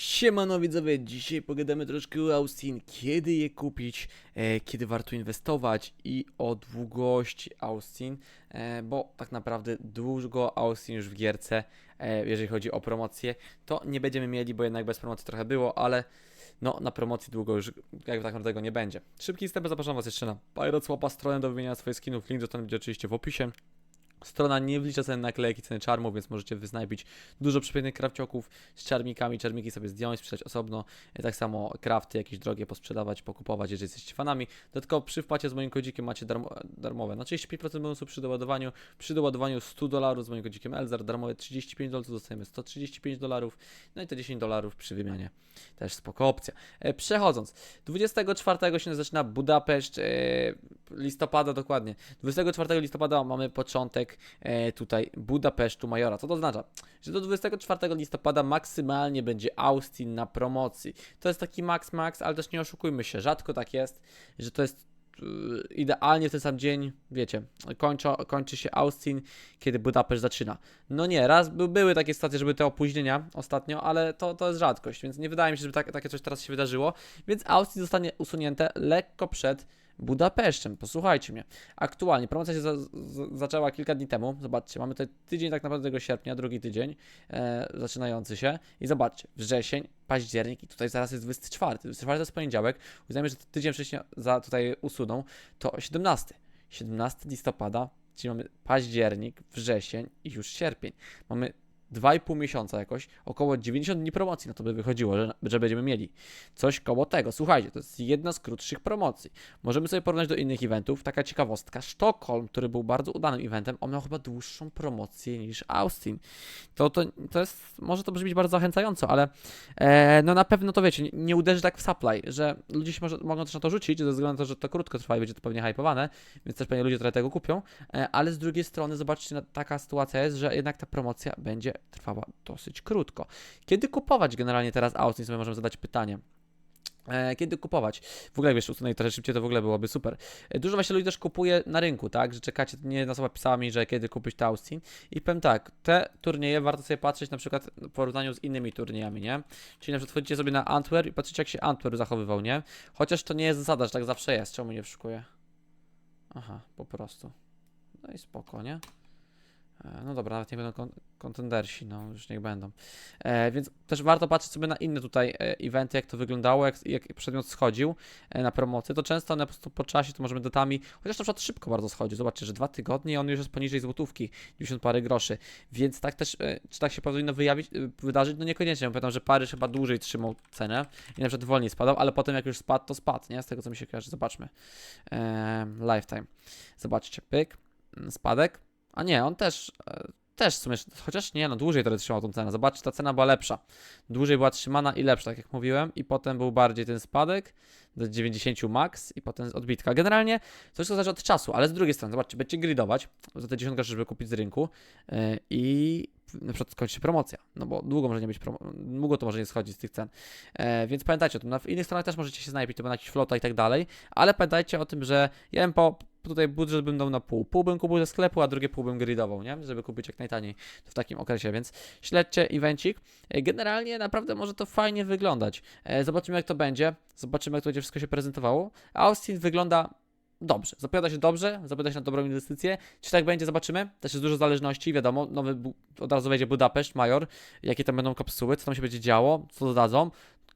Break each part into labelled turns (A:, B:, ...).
A: Siemano widzowie, dzisiaj pogadamy troszkę o Austin, kiedy je kupić, e, kiedy warto inwestować i o długości Austin, e, bo tak naprawdę długo Austin już w gierce, e, jeżeli chodzi o promocję, to nie będziemy mieli, bo jednak bez promocji trochę było, ale no na promocji długo już jakby tak naprawdę nie będzie. Szybki wstęp, zapraszam was jeszcze na Pirate Swapa, stronę do wymieniania swoich skinów, link do strony będzie oczywiście w opisie. Strona nie wlicza ceny naklejki, ceny czarmów, więc możecie wysnajpić dużo przepięknych krawcioków z czarmikami, czarmiki sobie zdjąć, sprzedać osobno, E, tak samo krafty jakieś drogie posprzedawać, pokupować, jeżeli jesteście fanami. Dodatkowo przy wpłacie z moim kodzikiem macie darmo, darmowe na 35% bonusu przy doładowaniu, przy doładowaniu 100 dolarów z moim kodzikiem Elzar, darmowe 35 dolarów, dostajemy 135 dolarów, no i te 10 dolarów przy wymianie. Też spoko opcja. E, Przechodząc, 24 się zaczyna Budapeszt, e, listopada dokładnie. 24 listopada mamy początek e, tutaj Budapesztu Majora. Co to oznacza? Że do 24 listopada maksymalnie będzie Austin na promocji. To jest taki max max, ale też nie oszukujmy się, rzadko tak jest, że to jest yy, idealnie w ten sam dzień, wiecie, kończo, kończy się Austin, kiedy Budapeszt zaczyna. No nie, raz by, były takie sytuacje, żeby te opóźnienia ostatnio, ale to, to jest rzadkość, więc nie wydaje mi się, żeby tak, takie coś teraz się wydarzyło, więc Austin zostanie usunięte lekko przed Budapesztem. Posłuchajcie mnie. Aktualnie promocja się za, zaczęła kilka dni temu. Zobaczcie, mamy tutaj tydzień tak naprawdę tego sierpnia, drugi tydzień e, zaczynający się. I zobaczcie, wrzesień, październik i tutaj zaraz jest 24. 24 to jest poniedziałek. Uznajmy, że tydzień wcześniej za tutaj usuną. To 17. 17 listopada, czyli mamy październik, wrzesień i już sierpień. Mamy 2,5 miesiąca jakoś, około 90 dni promocji, no to by wychodziło, że, że będziemy mieli coś koło tego. Słuchajcie, to jest jedna z krótszych promocji. Możemy sobie porównać do innych eventów. Taka ciekawostka. Sztokholm, który był bardzo udanym eventem, on miał chyba dłuższą promocję niż Austin. To, to, to jest, może to brzmieć bardzo zachęcająco, ale e, no na pewno to wiecie, nie, nie uderzy tak w supply, że ludzie się może, mogą też na to rzucić, ze względu na to, że to krótko trwa i będzie to pewnie hypowane, więc też pewnie ludzie trochę tego kupią, e, ale z drugiej strony zobaczcie, taka sytuacja jest, że jednak ta promocja będzie trwała dosyć krótko. Kiedy kupować generalnie teraz Austin, sobie możemy zadać pytanie. E, Kiedy kupować? W ogóle wiesz, usunęli trochę szybciej, to w ogóle byłoby super. E, Dużo właśnie ludzi też kupuje na rynku, tak? Że czekacie, nie jedna osoba pisała mi, że kiedy kupić to Austin. I powiem tak, te turnieje warto sobie patrzeć na przykład w porównaniu z innymi turniejami, nie? Czyli na przykład wchodzicie sobie na Antwerp i patrzycie jak się Antwerp zachowywał, nie? Chociaż to nie jest zasada, że tak zawsze jest. Czemu nie wyszukuję? Aha, po prostu. No i spoko, nie? E, No dobra, nawet nie będą kon- kontendersi, no już niech będą. E, więc też warto patrzeć sobie na inne tutaj e, eventy, jak to wyglądało, jak, jak przedmiot schodził e, na promocję, to często one po prostu po czasie to możemy datami, chociaż na przykład szybko bardzo schodzi, zobaczcie, że dwa tygodnie i on już jest poniżej złotówki, 90 parę groszy, więc tak też, e, czy tak się powinno wyjawić, wydarzyć? No niekoniecznie, pamiętam, że Paryż chyba dłużej trzymał cenę i na przykład wolniej spadał, ale potem jak już spadł, to spadł, nie? Z tego co mi się kojarzy, zobaczmy. E, lifetime. Zobaczcie, pyk, spadek, a nie, on też, e, też w sumie, chociaż nie, no dłużej trochę trzymał tą cenę. Zobaczcie, ta cena była lepsza. Dłużej była trzymana i lepsza, tak jak mówiłem, i potem był bardziej ten spadek do 90 max i potem odbitka. Generalnie to wszystko zależy od czasu, ale z drugiej strony, zobaczcie, będziecie gridować za te 10 groszy, żeby kupić z rynku e, i na przykład skończy się promocja, no bo długo może nie być długo to może nie schodzić z tych cen. E, więc pamiętajcie o tym. Na w innych stronach też możecie się snajpić, to będzie jakiś flota i tak dalej, ale pamiętajcie o tym, że ja bym po tutaj budżet bym dał na pół. Pół bym kupił ze sklepu, a drugie pół bym gridował, nie? Żeby kupić jak najtaniej w takim okresie, więc śledźcie evencik. E, Generalnie naprawdę może to fajnie wyglądać. E, Zobaczymy jak to będzie, zobaczymy jak to będzie wszystko się prezentowało. Austin wygląda dobrze, zapowiada się dobrze, zapowiada się na dobrą inwestycję. Czy tak będzie, zobaczymy. Też jest dużo zależności, wiadomo, nowy od razu wejdzie Budapeszt, Major, jakie tam będą kapsuły, co tam się będzie działo, co dodadzą.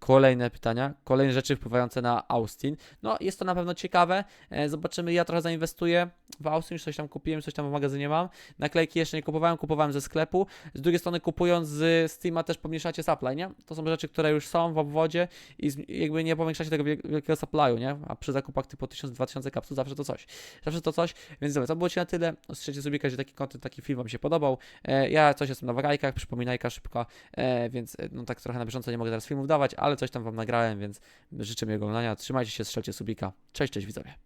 A: Kolejne pytania, kolejne rzeczy wpływające na Austin. No, jest to na pewno ciekawe. E, Zobaczymy, ja trochę zainwestuję w Austin, już coś tam kupiłem, coś tam w magazynie mam. Naklejki jeszcze nie kupowałem, kupowałem ze sklepu. Z drugiej strony, kupując z Steama też pomniejszacie supply, nie? To są rzeczy, które już są w obwodzie i jakby nie powiększacie tego wiel- wielkiego supply'u, nie? A przy zakupach typu 1000-2000 kapsuł zawsze to coś. Zawsze to coś, więc dobra, to było Ci na tyle. Ostrzeżcie sobie, że taki content, taki film Wam się podobał. E, ja coś jestem na wagajkach, przypominajka szybko, e, więc no tak trochę na bieżąco nie mogę teraz filmów dawać, ale coś tam Wam nagrałem, więc życzę miłego oglądania. Trzymajcie się, strzelcie subika. Cześć, cześć widzowie.